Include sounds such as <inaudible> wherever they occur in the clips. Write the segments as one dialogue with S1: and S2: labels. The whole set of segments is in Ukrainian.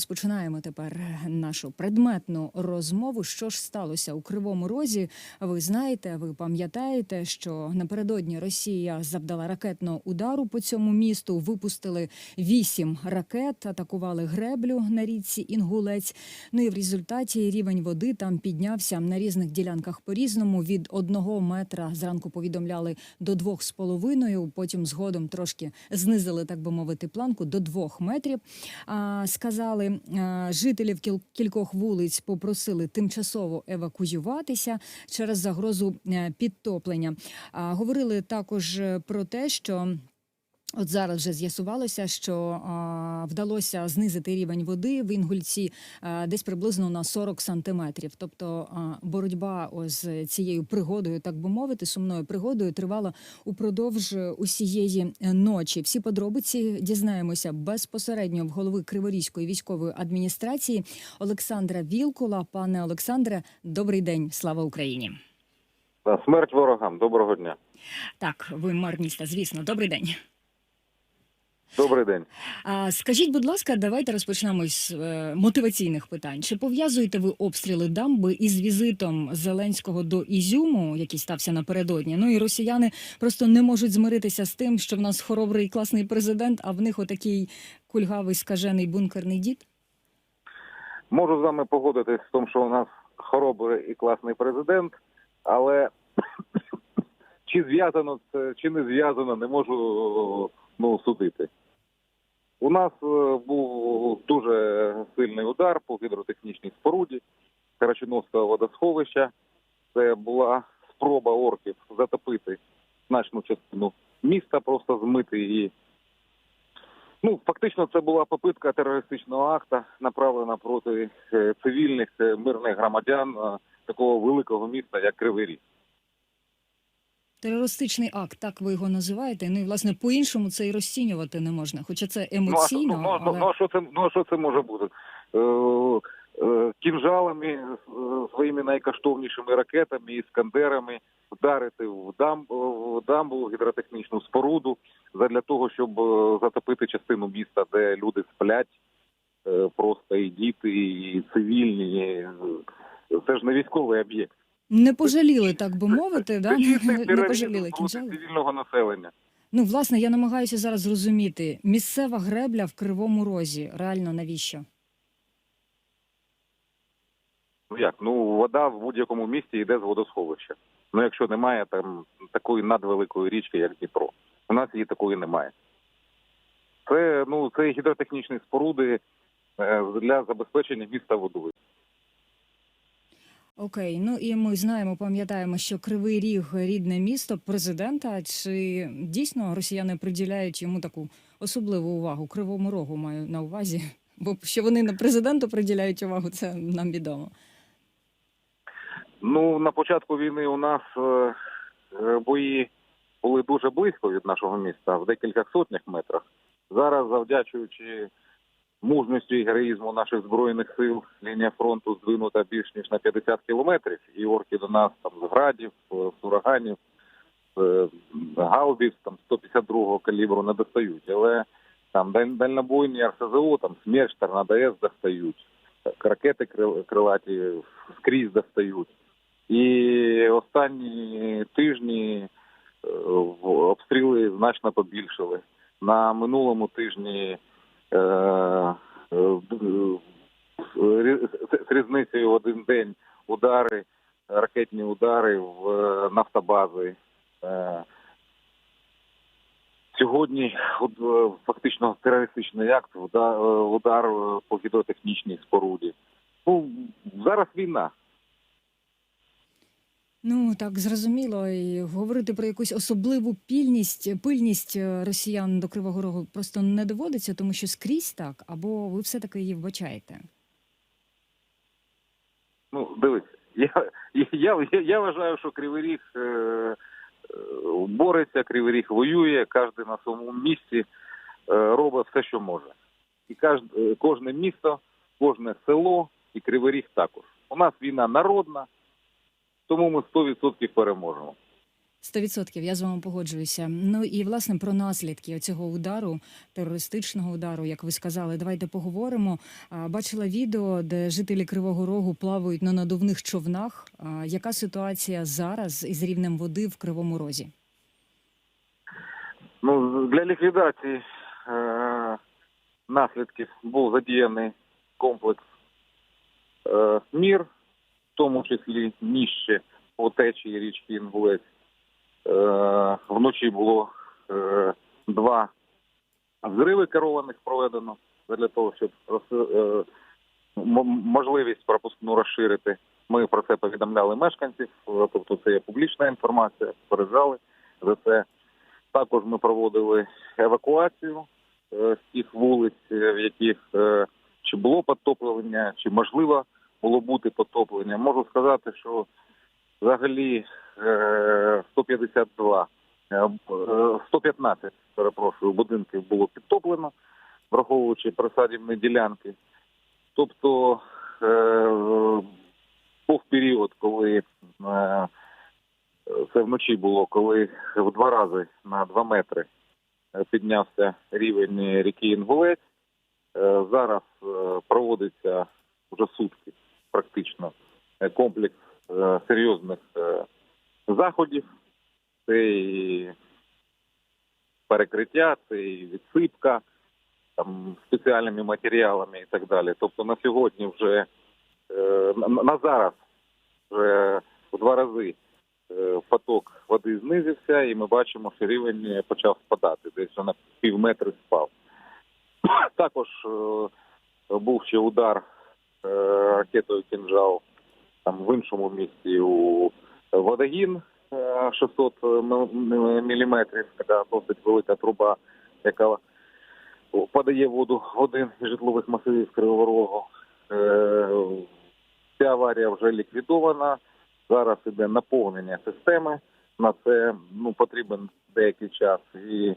S1: Розпочинаємо тепер нашу предметну розмову. Що ж сталося у Кривому Розі? Ви знаєте, ви пам'ятаєте, що напередодні Росія завдала ракетного удару по цьому місту. Випустили вісім ракет, атакували греблю на річці Інгулець. Ну і в результаті рівень води там піднявся на різних ділянках по-різному. Від одного метра зранку повідомляли до двох з половиною. Потім згодом трошки знизили, так би мовити, планку до двох метрів. А, сказали, а, жителів кіл- кількох вулиць попросили тимчасово евакуюватися через загрозу е, підтоплення. Говорили також е, про те, що. От зараз вже з'ясувалося, що а, вдалося знизити рівень води в Інгульці а, десь приблизно на 40 сантиметрів. Тобто а, боротьба ось з цією пригодою, так би мовити, сумною пригодою тривала упродовж усієї е, ночі. Всі подробиці дізнаємося безпосередньо в голови Криворізької військової адміністрації Олександра Вілкула. Пане Олександре, добрий день, слава Україні!
S2: Смерть ворогам. Доброго дня.
S1: Так, ви мер міста, звісно, добрий день.
S2: Добрий день.
S1: А скажіть, будь ласка, давайте розпочнемо з е, мотиваційних питань. Чи пов'язуєте ви обстріли дамби із візитом Зеленського до Ізюму, який стався напередодні? Ну і росіяни просто не можуть змиритися з тим, що в нас хоробрий класний президент, а в них отакий кульгавий скажений бункерний дід?
S2: Можу з вами погодитись в тому, що у нас хоробрий і класний президент, але <coughs> чи зв'язано це, чи не зв'язано, не можу ну, судити. У нас е, був дуже сильний удар по гідротехнічній споруді Карачиновського водосховища. Це була спроба орків затопити значну частину міста, просто змити її Ну, фактично, це була попитка терористичного акта, направлена проти е, цивільних е, мирних громадян такого великого міста, як Кривий Ріг.
S1: Терористичний акт, так ви його називаєте. Ну і власне по-іншому це і розцінювати не можна. Хоча це
S2: Ну а,
S1: емоційно,
S2: ну, ну,
S1: але...
S2: ну, а що це ну, а що це може бути? Е, е, кінжалами, е, своїми найкоштовнішими ракетами, іскандерами вдарити в дамбу, в дамбу гідротехнічну споруду задля того, щоб затопити частину міста, де люди сплять, е, просто і діти, і цивільні. Це ж не військовий об'єкт.
S1: Не пожаліли, так би мовити, да? Не пожаліли кінжали.
S2: цивільного населення.
S1: Ну, власне, я намагаюся зараз зрозуміти. Місцева гребля в Кривому Розі. Реально навіщо?
S2: Ну як? Ну вода в будь-якому місті йде з водосховища. Ну якщо немає там такої надвеликої річки, як Дніпро, у нас її такої немає. Це ну це гідротехнічні споруди е, для забезпечення міста водою.
S1: Окей, ну і ми знаємо, пам'ятаємо, що Кривий Ріг рідне місто президента. Чи дійсно росіяни приділяють йому таку особливу увагу? Кривому рогу маю на увазі. Бо що вони на президенту приділяють увагу, це нам відомо.
S2: Ну на початку війни у нас е, е, бої були дуже близько від нашого міста, в декілька сотнях метрах. Зараз, завдячуючи мужності і героїзму наших збройних сил, лінія фронту здвинута більш ніж на 50 кілометрів, і орки до нас там з градів, з ураганів, з е, гаубів там 152-го калібру не достають. Але там даль- дальнобойні РСЗО, там смерч, торнадо достають, ракети крилаті скрізь достають. І останні тижні е, обстріли значно побільшили. На минулому тижні з з різницею в один день удари, ракетні удари в е, нафтобази. Е, Сьогодні е, фактично терористичний акт удар, е, по гідротехнічній споруді. Ну зараз війна.
S1: Ну так зрозуміло, і говорити про якусь особливу пільність, пильність е, росіян до Кривого Рогу просто не доводиться, тому що скрізь так, або ви все таки її вбачаєте.
S2: Ну, дивись, я, я, я, я вважаю, що Кривий Ріг е, е, бореться, Кривий Ріг воює, кожен на своєму місці е, робить все, що може. І каж, е, кожне місто, кожне село і Кривий Ріг також. У нас війна народна, тому ми 100% переможемо.
S1: Сто відсотків я з вами погоджуюся. Ну і власне про наслідки цього удару, терористичного удару, як ви сказали, давайте поговоримо. Бачила відео, де жителі Кривого Рогу плавають на надувних човнах. Яка ситуація зараз із рівнем води в Кривому Розі?
S2: Ну, для ліквідації е- наслідків був задіяний комплекс е- мір, тому числі нижче по течії річки Інгулець. Е- вночі було е- два взриви керованих проведено для того, щоб е- можливість пропускну розширити. Ми про це повідомляли мешканців, тобто це є публічна інформація, попереджали за це. Також ми проводили евакуацію з тих вулиць, в яких чи було підтоплення, чи можливо було бути підтоплення. Можу сказати, що взагалі е, 152, е, б- е, 115, перепрошую, будинків було підтоплено, враховуючи присадівні ділянки. Тобто е, був період, коли е, це вночі було, коли в два рази на два метри е, піднявся рівень ріки Інгулець. Е, Зараз е, проводиться вже сутки практично е, комплекс е, серйозних е, заходів. Це і перекриття, це і відсипка там, спеціальними матеріалами і так далі. Тобто на сьогодні вже на, зараз вже в два рази поток води знизився, і ми бачимо, що рівень почав спадати. Десь на пів метри спав. <coughs> Також був ще удар ракетою кінжал там в іншому місці у Водогін е, 600 міліметрів, така досить велика труба, яка подає воду в один із житлових масивів Кривого Рогу. Е, Ця аварія вже ліквідована. Зараз іде наповнення системи. На це ну потрібен деякий час, і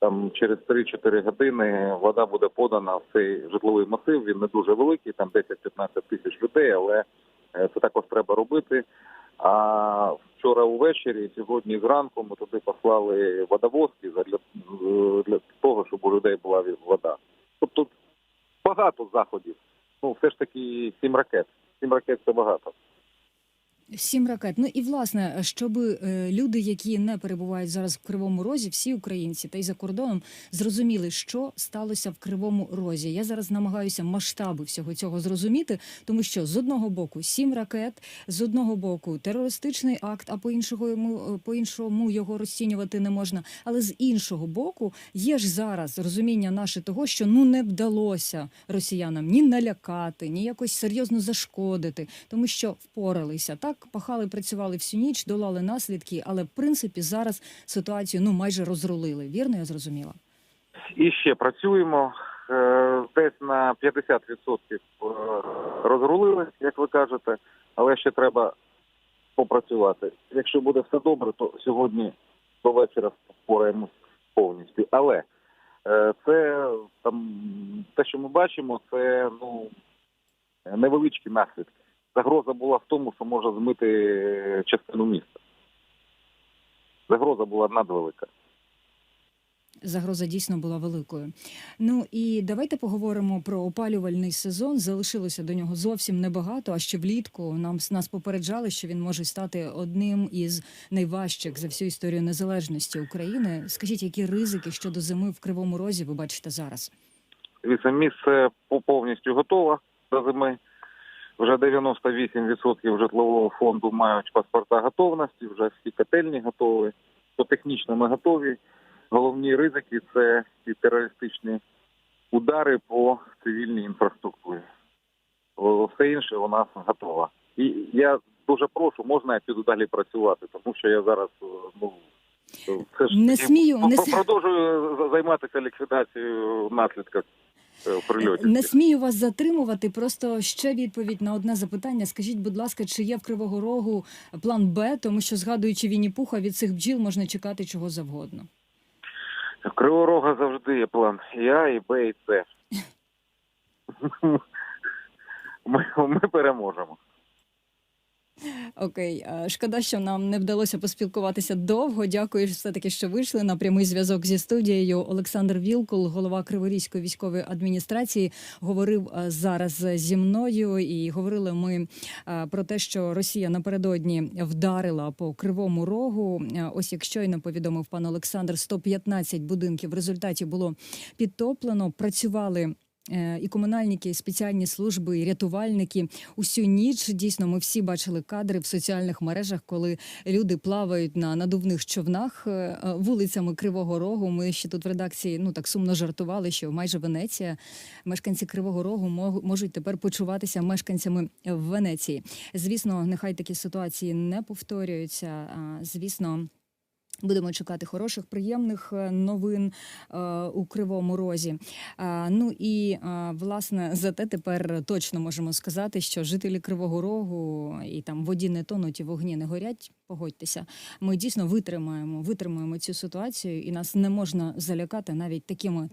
S2: там через 3-4 години вода буде подана в цей житловий масив. Він не дуже великий, там 10-15 тисяч людей, але е, це також треба робити. А вчора увечері, сьогодні зранку ми туди послали водовозки для, для того, щоб у людей була вода. Тобто багато заходів. Ну, все ж таки сім ракет. Сім ракет це багато.
S1: Сім ракет. Ну і власне, щоб е, люди, які не перебувають зараз в Кривому Розі, всі українці та й за кордоном зрозуміли, що сталося в Кривому Розі. Я зараз намагаюся масштаби всього цього зрозуміти, тому що з одного боку сім ракет, з одного боку терористичний акт, а по іншого йому по іншому його розцінювати не можна. Але з іншого боку, є ж зараз розуміння наше того, що ну не вдалося росіянам ні налякати, ні якось серйозно зашкодити, тому що впоралися так, пахали, працювали всю ніч, долали наслідки, але в принципі зараз ситуацію ну майже розрулили. Вірно, я зрозуміла.
S2: І ще працюємо е, десь на 50% е, розрулили, як ви кажете, але ще треба попрацювати. Якщо буде все добре, то сьогодні до вечора впораємось повністю. Але е, це там те, що ми бачимо, це ну невеличкі наслідки. Загроза була в тому, що може змити частину міста. Загроза була надвелика.
S1: Загроза дійсно була великою. Ну і давайте поговоримо про опалювальний сезон. Залишилося до нього зовсім небагато. А ще влітку нам нас попереджали, що він може стати одним із найважчих за всю історію незалежності України. Скажіть, які ризики щодо зими в Кривому Розі ви бачите зараз?
S2: Дивіться, місце по- повністю готове до зими. Вже 98% житлового фонду мають паспорта готовності, вже всі котельні готові. По технічно ми готові. Головні ризики це ці терористичні удари по цивільній інфраструктурі. Все інше у нас готово. І я дуже прошу, можна я піду далі працювати, тому що я зараз е, ну це ж
S1: Не смію, не
S2: продовжую за- займатися ліквідацією наслідків е, прильотів.
S1: Не смію вас затримувати. Просто ще відповідь на одне запитання. Скажіть, будь ласка, чи є в Кривого Рогу план Б, тому що згадуючи Вінні Пуха, від цих бджіл можна чекати чого завгодно.
S2: В Кривого Рога завжди є план і А, і Б, і С. <laughs> Ми, ми переможемо.
S1: Окей, е, шкода, що нам не вдалося поспілкуватися довго. Дякую все таки, що вийшли на прямий зв'язок зі студією. Олександр Вілкул, голова Криворізької військової адміністрації, говорив е, зараз зі мною. І говорили ми е, про те, що Росія напередодні вдарила по кривому рогу. Ось як щойно повідомив пан Олександр, 115 будинків в результаті було підтоплено. Працювали. Е, І комунальники, і спеціальні служби, і рятувальники усю ніч дійсно ми всі бачили кадри в соціальних мережах, коли люди плавають на надувних човнах е, е, вулицями Кривого Рогу. Ми ще тут в редакції ну так сумно жартували, що майже Венеція. Мешканці Кривого Рогу можуть тепер почуватися мешканцями в Венеції. Звісно, нехай такі ситуації не повторюються. Звісно. Будемо чекати хороших, приємних е, новин е, у Кривому Розі. А, ну і власне зате тепер точно можемо сказати, що жителі Кривого Рогу і там воді не тонуть, і вогні не горять. Погодьтеся, ми дійсно витримаємо, витримаємо цю ситуацію, і нас не можна залякати навіть такими